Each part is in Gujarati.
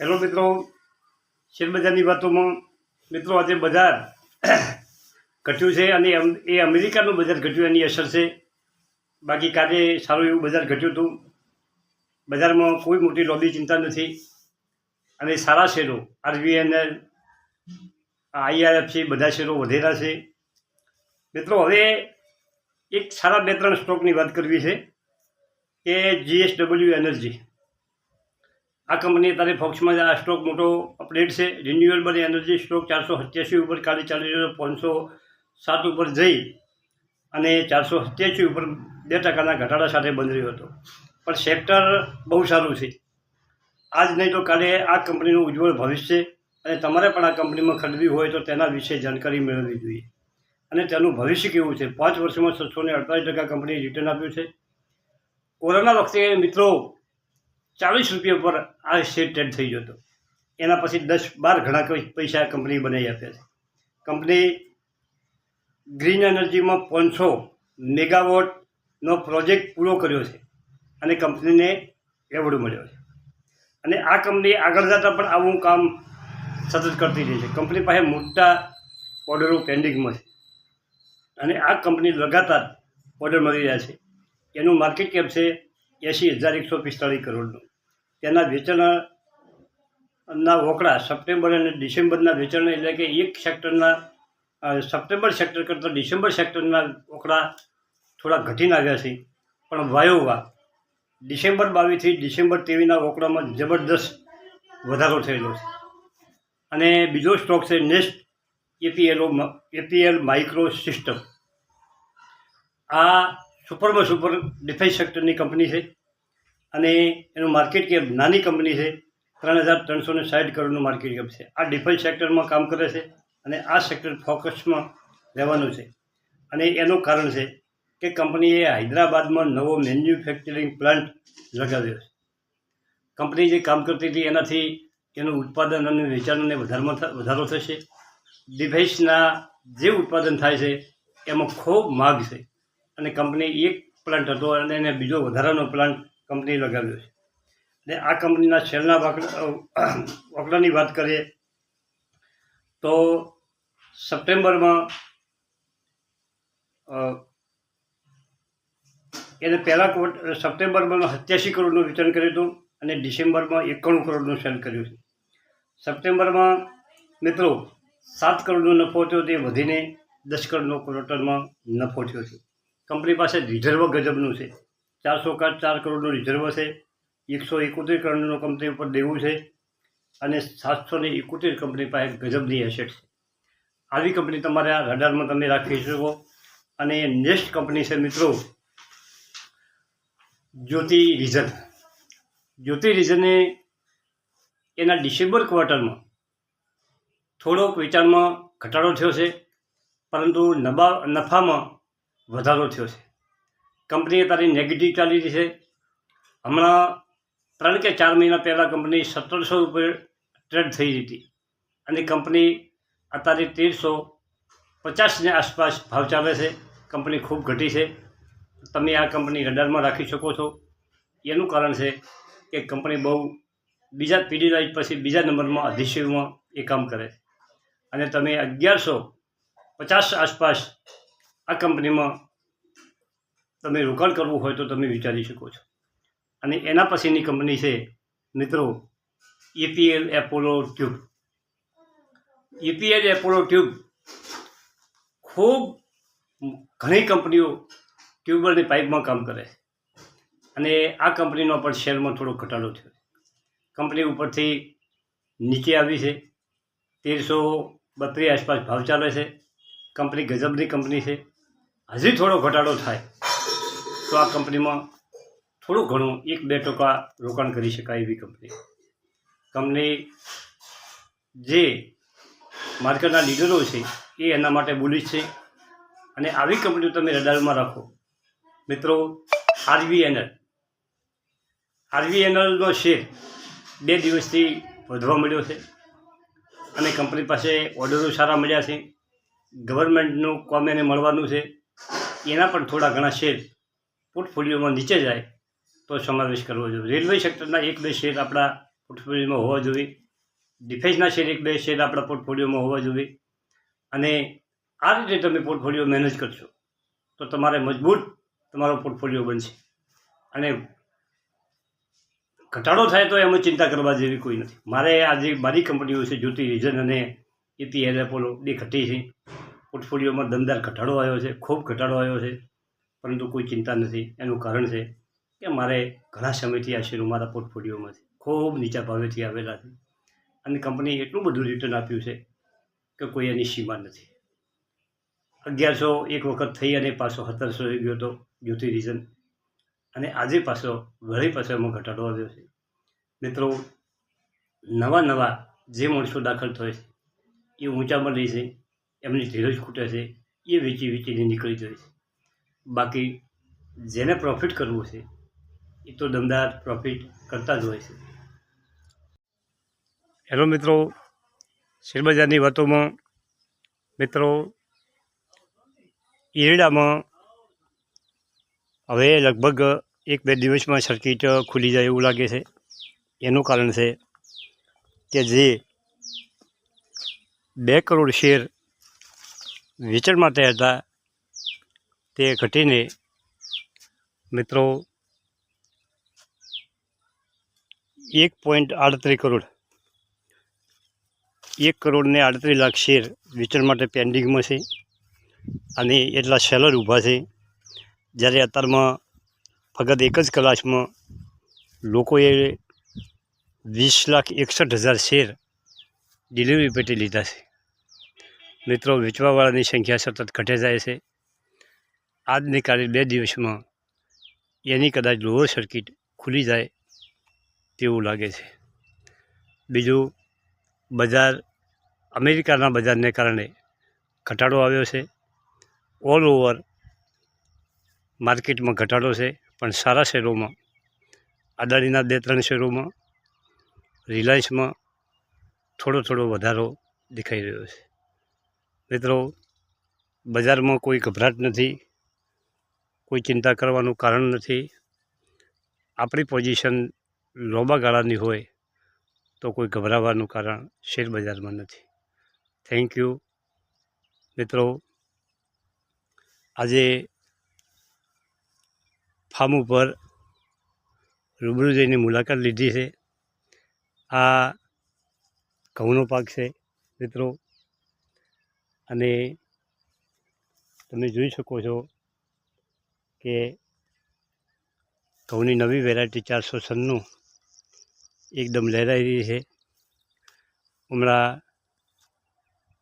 હેલો મિત્રો, શેરબજારની વાતોમાં મિત્રો આજે બજાર ઘટ્યું છે અને એ અમેરિકાનું બજાર ઘટ્યું, એની અસર છે. બાકી કાલે સારું એવું બજાર ઘટ્યું હતું. બજારમાં કોઈ મોટી લોબી ચિંતા નથી. અને સારા શેરો આરબીએનએલ આઈઆરએફસી બધા શેરો વધેલા છે. મિત્રો, હવે એક સારા બે ત્રણ સ્ટોકની વાત કરવી છે, કે જીએસડબલ્યુ એનર્જી. આ કંપની અત્યારે ફોક્સમાં આ સ્ટોક મોટો અપડેટ છે. રિન્યુએબલ એનર્જી સ્ટોક ચારસો સત્યાસી ઉપર કાલે ચાલી રહ્યો પાંચસો સાત ઉપર જઈ અને ચારસો સત્યાસી ઉપર બે ટકાના ઘટાડા સાથે બંધ રહ્યો હતો. પણ સેક્ટર બહુ સારું છે. આજ નહીં તો કાલે આ કંપનીનું ઉજ્જવળ ભવિષ્ય અને તમારે પણ આ કંપનીમાં ખરીદવી હોય તો તેના વિશે જાણકારી મેળવવી જોઈએ. અને તેનું ભવિષ્ય કેવું છે? પાંચ વર્ષમાં છસો ને અડતાલીસ ટકા કંપનીએ રિટર્ન આપ્યું છે. કોરોના વખતે મિત્રો ચાલીસ રૂપિયા પર આ શેર ટ્રેડ થઈ ગયો હતો. એના પછી દસ બાર ઘણા પૈસા કંપની બનાવી આપ્યા છે. કંપની ગ્રીન એનર્જીમાં પાંચસો મેગાવોટનો પ્રોજેક્ટ પૂરો કર્યો છે અને કંપનીને એવોર્ડ મળ્યો છે. અને આ કંપની આગળ જતાં પણ આવું કામ સતત કરતી રહી છે. કંપની પાસે મોટા ઓર્ડરો પેન્ડિંગમાં છે. અને આ કંપની લગાતાર ઓર્ડર મળી રહ્યા છે. એનું માર્કેટ કેપ છે એંસી હજાર એકસો પિસ્તાળીસ કરોડનું. તેના વેચાણના વોકડા સપ્ટેમ્બર અને ડિસેમ્બરના વેચાણ એટલે કે એક સેક્ટરના સપ્ટેમ્બર સેક્ટર કરતાં ડિસેમ્બર સેક્ટરના વોકડા થોડા ઘટીને આવ્યા છે. પણ વાયોવા ડિસેમ્બર બાવીસથી ડિસેમ્બર તેવીના વોકડામાં જબરદસ્ત વધારો થયેલો છે. અને બીજો સ્ટોક છે નેક્સ્ટ એપીએલઓ એપીએલ માઇક્રો સિસ્ટમ. આ સુપરમાં સુપર ડિફેન્સ સેક્ટરની કંપની છે. અને એનું માર્કેટ કેપ નાની કંપની છે. ત્રણ હજાર ત્રણસો ને સાઠ કરોડનું માર્કેટ કેપ છે. આ ડિફેન્સ સેક્ટરમાં કામ કરે છે અને આ સેક્ટર ફોકસમાં રહેવાનું છે. અને એનું કારણ છે કે કંપનીએ હૈદરાબાદમાં નવો મેન્યુફેક્ચરિંગ પ્લાન્ટ લગાવ્યો છે. કંપની જે કામ કરતી હતી એનાથી એનું ઉત્પાદન અને વેચાણને વધારમાં વધારો થશે. ડિફેન્સના જે ઉત્પાદન થાય છે, એમાં ખૂબ માગ છે. અને કંપની એક પ્લાન્ટ હતો અને એને બીજો વધારાનો પ્લાન્ટ કંપની લગાવ્યો છે અને આ કંપનીના શેરના વકડાની વાત કરીએ, તો સપ્ટેમ્બરમાં એને પહેલા ક્વોટ સપ્ટેમ્બરમાં સત્યાસી કરોડનું વિતરણ કર્યું હતું અને ડિસેમ્બરમાં એકાણું કરોડનું સેલ કર્યું છે. સપ્ટેમ્બરમાં મિત્રો, સાત કરોડનો નફો થયો તે વધીને દસ કરોડનો ક્વોટરમાં નફો થયો છે. કંપની પાસે રિઝર્વ ગજબનું છે. ચારસો ચાર કરોડનું રિઝર્વ છે એકસો એકોતેર કરોડનું કંપની ઉપર દેવું છે અને સાતસો ને એકોતેર કંપની પાસે ગજબની એસેટ છે. આવી કંપની તમારે આ રડારમાં તમે રાખી શકો અને નેક્સ્ટ કંપની છે મિત્રો જ્યોતિ રીઝન જ્યોતિ રીઝને એના ડિસેમ્બર ક્વાર્ટરમાં થોડોક વેચાણમાં ઘટાડો થયો છે, પરંતુ નબા નફામાં વધારો થયો છે. કંપની અત્યારે નેગેટિવ ચાલી રહી છે. હમણાં ત્રણ કે ચાર મહિના પહેલાં કંપની સત્તરસો રૂપિયા ટ્રેડ થઈ હતી. અને કંપની અત્યારે તેરસો પચાસની આસપાસ ભાવ ચાલે છે. કંપની ખૂબ ઘટી છે. તમે આ કંપની રડારમાં રાખી શકો છો. એનું કારણ છે કે કંપની બહુ બીજા પીડી પીડીલાઇટ પછી બીજા નંબરમાં અધિશિવમાં એ કામ કરે અને તમે અગિયારસો પચાસ આસપાસ આ કંપનીમાં તમે રોકાણ કરવું હોય તો તમે વિચારી શકો છો. અને એના પછીની કંપની છે, મિત્રો APL Apollo tube APL Apollo tube ખૂબ ઘણી કંપનીઓ ટ્યુબવેલની પાઇપમાં કામ કરે અને આ કંપનીનો પણ શેરમાં થોડો ઘટાડો થયો કંપની ઉપરથી નીચે આવી છે. તેરસો બત્રીસ આસપાસ ભાવ ચાલે છે. કંપની ગજબની કંપની છે. હજી થોડો ઘટાડો થાય. તો આ કંપનીમાં થોડું ઘણું એક બે ટકા રોકાણ કરી શકાય એવી કંપની. કંપની જે માર્કેટના લીડરો છે, એ એના માટે બુલિશ છે. અને આવી કંપનીઓ તમે રડારમાં રાખો. મિત્રો આરવીએનએલ આરવીએનએલનો શેર બે દિવસથી વધવા મળ્યો છે. અને કંપની પાસે ઓર્ડરો સારા મળ્યા છે. ગવર્મેન્ટનું કોમ એને મળવાનું છે. એના પણ થોડા ઘણા શેર પોર્ટફોલિયોમાં નીચે જાય, તો સમાવેશ કરવો જોઈએ. રેલવે સેક્ટરના એક બે શેર આપણા પોર્ટફોલિયોમાં હોવા જોઈએ. ડિફેન્સના શેર એક બે શેર આપણા પોર્ટફોલિયોમાં હોવા જોઈએ. અને આ રીતે તમે પોર્ટફોલિયો મેનેજ કરશો, તો તમારે મજબૂત તમારો પોર્ટફોલિયો બનશે. અને ઘટાડો થાય તો એમાં ચિંતા કરવા જેવી કોઈ નથી. મારે આજે મારી કંપનીઓ છે જ્યોતિ રીઝન અને ઇપીએલ એપોલો બે ઘટી છે. પોર્ટફોલિયોમાં દમદાર ઘટાડો આવ્યો છે, ખૂબ ઘટાડો આવ્યો છે. પરંતુ કોઈ ચિંતા નથી, એનું કારણ છે કે મારે ઘણા સમયથી આ શેરો મારા પોર્ટફોલિયોમાંથી ખૂબ નીચા ભાવેથી આવેલા છે. અને કંપનીએ એટલું બધું રિટર્ન આપ્યું છે કે કોઈ એની સીમા નથી. અગિયારસો એક વખત થઈ અને પાછો સત્તરસો ગયો હતો જ્યોતિ રીઝન અને આજે પાછો વળી પાછો એમાં ઘટાડો આવ્યો છે. મિત્રો, નવા નવા જે માણસો દાખલ થાય છે, એ ઊંચામાં લે છે, એમની ધીરજ ખૂટે છે, એ વેચી વેચીને નીકળી જાય છે. બાકી જેને પ્રોફિટ કરવું છે, એ તો દમદાર પ્રોફિટ કરતા જ હોય છે. હેલો મિત્રો, શેરબજારની વાતોમાં મિત્રો, ઈરડામાં હવે લગભગ એક બે દિવસમાં સર્કિટ ખુલી જાય એવું લાગે છે. એનું કારણ છે કે જે બે કરોડ શેર વેચાણ માટે હતા તે ઘટીને મિત્રો એક પોઈન્ટ આડત્રીસ કરોડ. એક કરોડને આડત્રીસ લાખ શેર વેચાણ માટે પેન્ડિંગમાં છે અને એટલા સેલર ઊભા છે. જ્યારે અત્યારમાં ફક્ત એક જ કલાકમાં લોકોએ વીસ લાખ એકસઠ હજાર શેર ડિલિવરી પેટે લીધા છે. મિત્રો વેચવાવાળાની સંખ્યા સતત ઘટે જાય છે. આજની કાલે બે દિવસમાં એની કદાચ લોઅર સર્કિટ ખુલી જાય તેવું લાગે છે. બીજું, બજાર, અમેરિકાના બજારને કારણે ઘટાડો આવ્યો છે. ઓલ ઓવર માર્કેટમાં ઘટાડો છે, પણ સારા શેરોમાં, અદાણીના બે ત્રણ શેરોમાં, રિલાયન્સમાં થોડો થોડો વધારો દેખાઈ રહ્યો છે. મિત્રો, બજારમાં કોઈ ગભરાટ નથી. કોઈ ચિંતા કરવાનું કારણ નથી. આપણી પોઝિશન લાંબા ગાળાની હોય તો કોઈ ગભરાવાનું કારણ શેર બજારમાં નથી. થેન્ક યુ મિત્રો, આજે ફાર્મ ઉપર રૂબરૂ જઈને મુલાકાત લીધી છે. આ ઘઉંનો પાક છે, મિત્રો. અને તમે જોઈ શકો છો કે ઘઉંની નવી વેરાયટી ચારસો છન્નું એકદમ લહેરાઈ રહી છે. હમણાં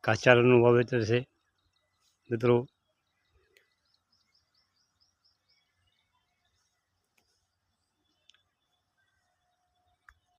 કાચારાનું વાવેતર છે. મિત્રો